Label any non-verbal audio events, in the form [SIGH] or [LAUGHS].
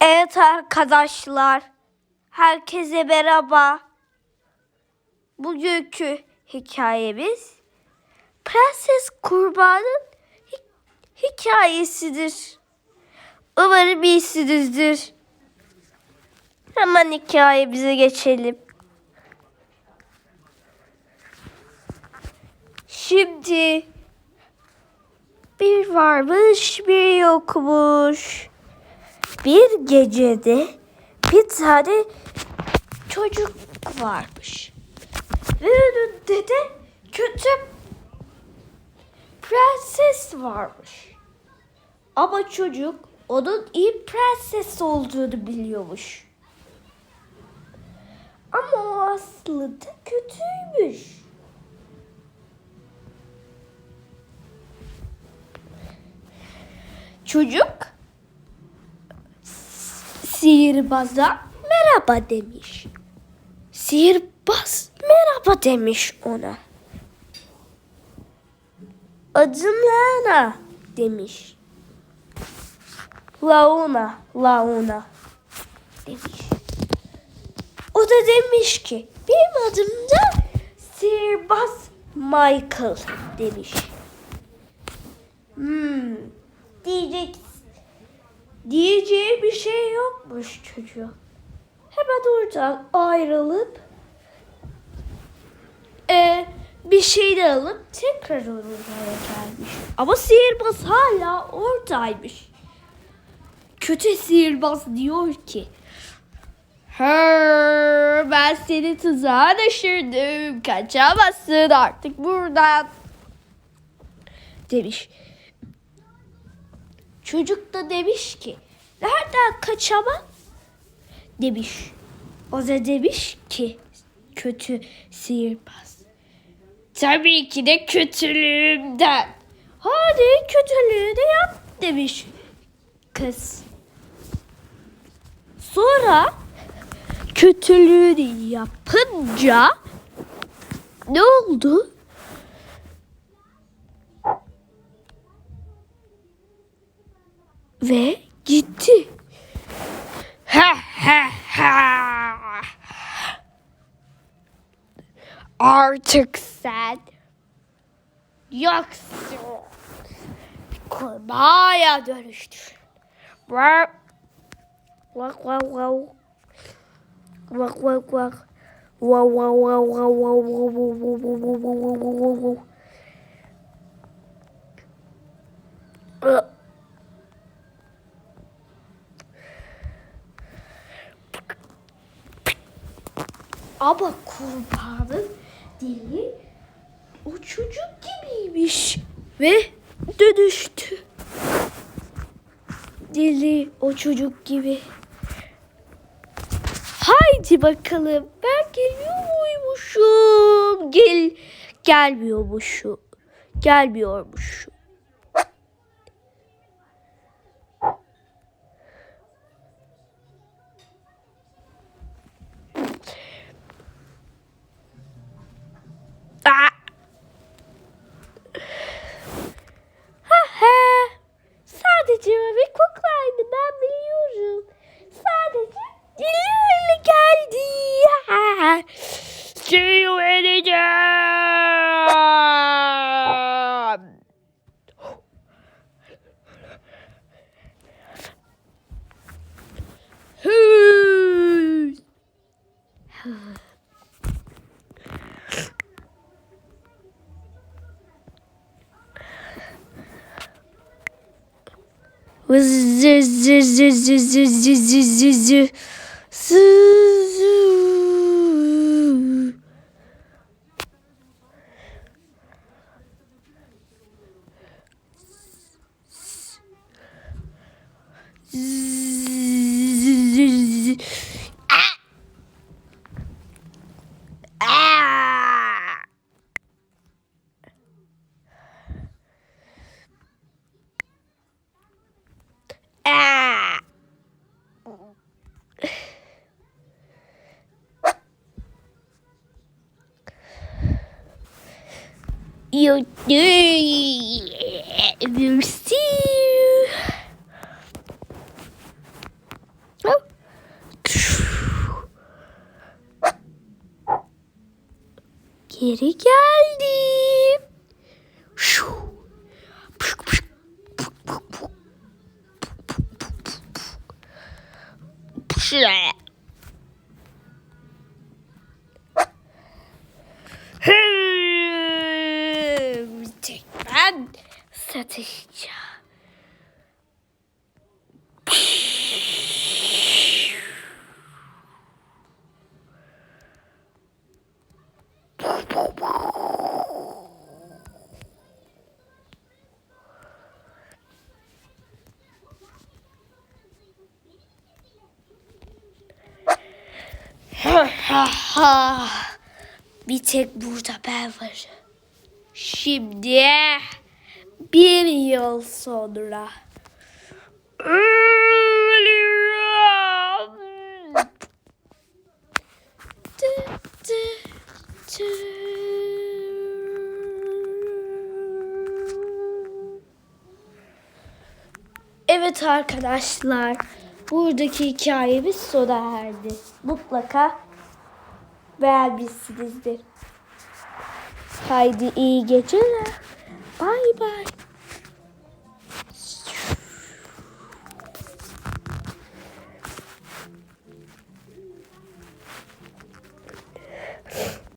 Evet arkadaşlar. Herkese merhaba. Bugünkü hikayemiz Prenses Kurbağa'nın hi- hikayesidir. Umarım iyisinizdir. Hemen hikayemize geçelim. Şimdi bir varmış bir yokmuş. Bir gecede bir tane çocuk varmış. Ve önünde de kötü prenses varmış. Ama çocuk onun iyi prenses olduğunu biliyormuş. Ama o aslında kötüymüş. Çocuk sihirbaza merhaba demiş. Sihirbaz merhaba demiş ona. Adım Lana demiş. Launa, Launa demiş. O da demiş ki benim adım da Sihirbaz Michael demiş. Hmm, diyecek diyeceği bir şey yokmuş çocuğun. Hemen oradan ayrılıp e, bir şey de alıp tekrar oraya gelmiş. Ama sihirbaz hala oradaymış. Kötü sihirbaz diyor ki Hır, ben seni tuzağa düşürdüm. Kaçamazsın artık buradan. Demiş. Çocuk da demiş ki nereden kaçamam? Demiş. O da demiş ki kötü sihirbaz. Tabii ki de kötülüğümden. Hadi kötülüğü de yap demiş kız. Sonra kötülüğünü yapınca ne oldu? Ve gitti. Ha ha ha. Artık sen yoksun. Kurbağaya dönüştür. Vak vak vak vak. Vak vak vak. Wow wow wow wow wow wow wow wow wow wow wow wow wow Ama kurbağanın dili o çocuk gibiymiş ve dönüştü. Dili o çocuk gibi. Haydi bakalım ben geliyor muymuşum? Gel gelmiyormuşum. Gelmiyormuşum. Yeah. video. We'll see. Geri geldim. Şu. Pşşş. Satışacağım. [LAUGHS] bir tek burada ben varım. Şimdi bir yıl sonra. Evet arkadaşlar, buradaki hikayemiz sona erdi. Mutlaka beğenmişsinizdir. Haydi iyi geceler. Bye bye.